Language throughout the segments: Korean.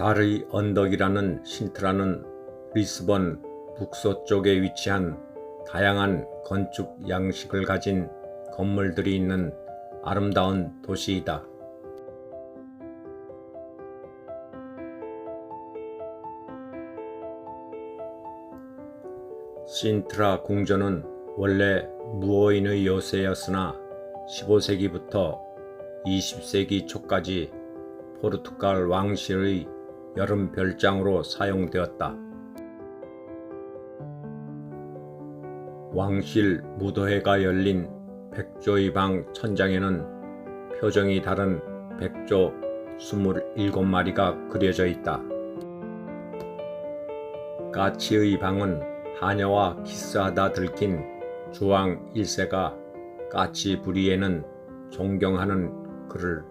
달의 언덕이라는 신트라는 리스본 북서쪽에 위치한 다양한 건축 양식을 가진 건물들이 있는 아름다운 도시이다. 신트라 궁전은 원래 무어인의 요새였으나 15세기부터 20세기 초까지 포르투갈 왕실의 여름 별장으로 사용되었다. 왕실 무도회가 열린 백조의 방 천장에는 표정이 다른 백조 27마리가 그려져 있다. 까치의 방은 하녀와 키스하다 들킨 주왕 1세가 까치 부리에는 존경하는 그를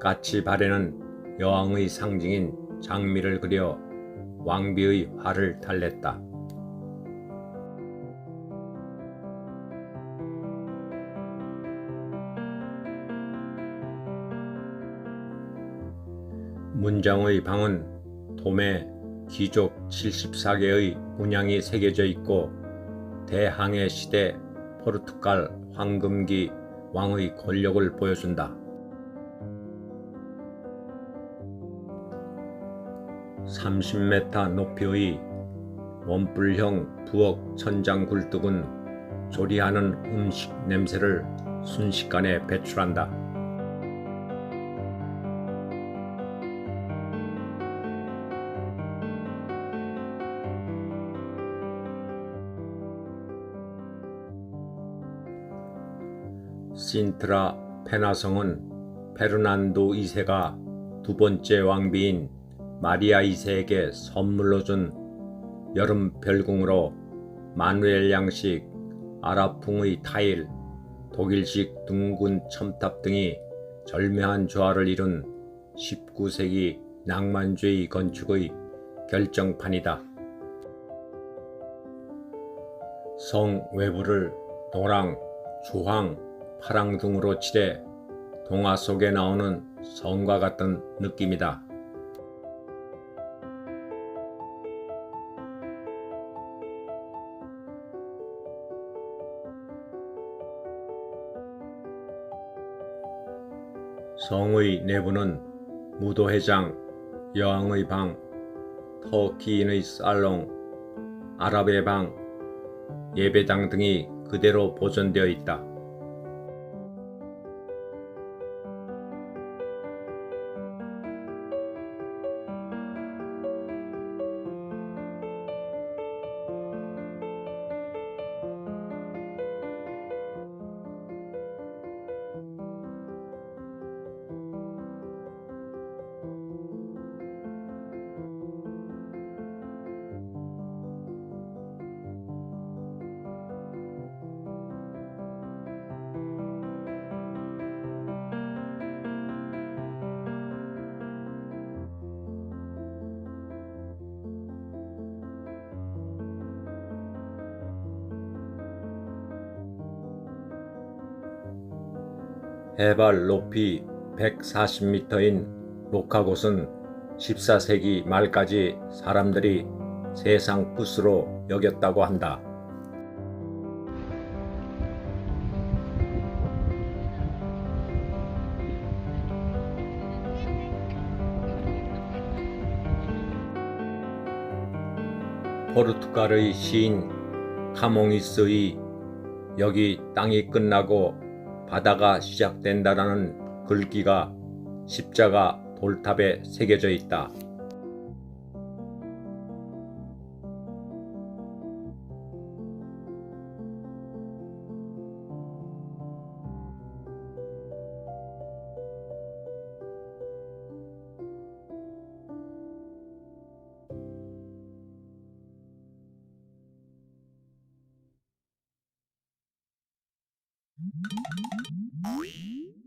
까치 발에는 여왕의 상징인 장미를 그려 왕비의 화를 달랬다. 문장의 방은 돔에 귀족 74개의 문양이 새겨져 있고 대항해 시대 포르투갈 황금기 왕의 권력을 보여준다. 30m 높이의 원뿔형 부엌 천장 굴뚝은 조리하는 음식 냄새를 순식간에 배출한다. 신트라 페나성은 페르난도 2세가 두 번째 왕비인 마리아 2세에게 선물로 준 여름 별궁으로 마누엘 양식, 아랍풍의 타일, 독일식 둥근 첨탑 등이 절묘한 조화를 이룬 19세기 낭만주의 건축의 결정판이다. 성 외부를 노랑, 주황, 파랑 등으로 칠해 동화 속에 나오는 성과 같은 느낌이다. 성의 내부는 무도회장, 여왕의 방, 터키인의 살롱, 아랍의 방, 예배당 등이 그대로 보존되어 있다. 해발 높이 140m인 로카곳은 14세기 말까지 사람들이 세상 끝으로 여겼다고 한다. 포르투갈의 시인 카몽이스의 여기 땅이 끝나고 바다가 시작된다라는 글귀가 십자가 돌탑에 새겨져 있다. Wee!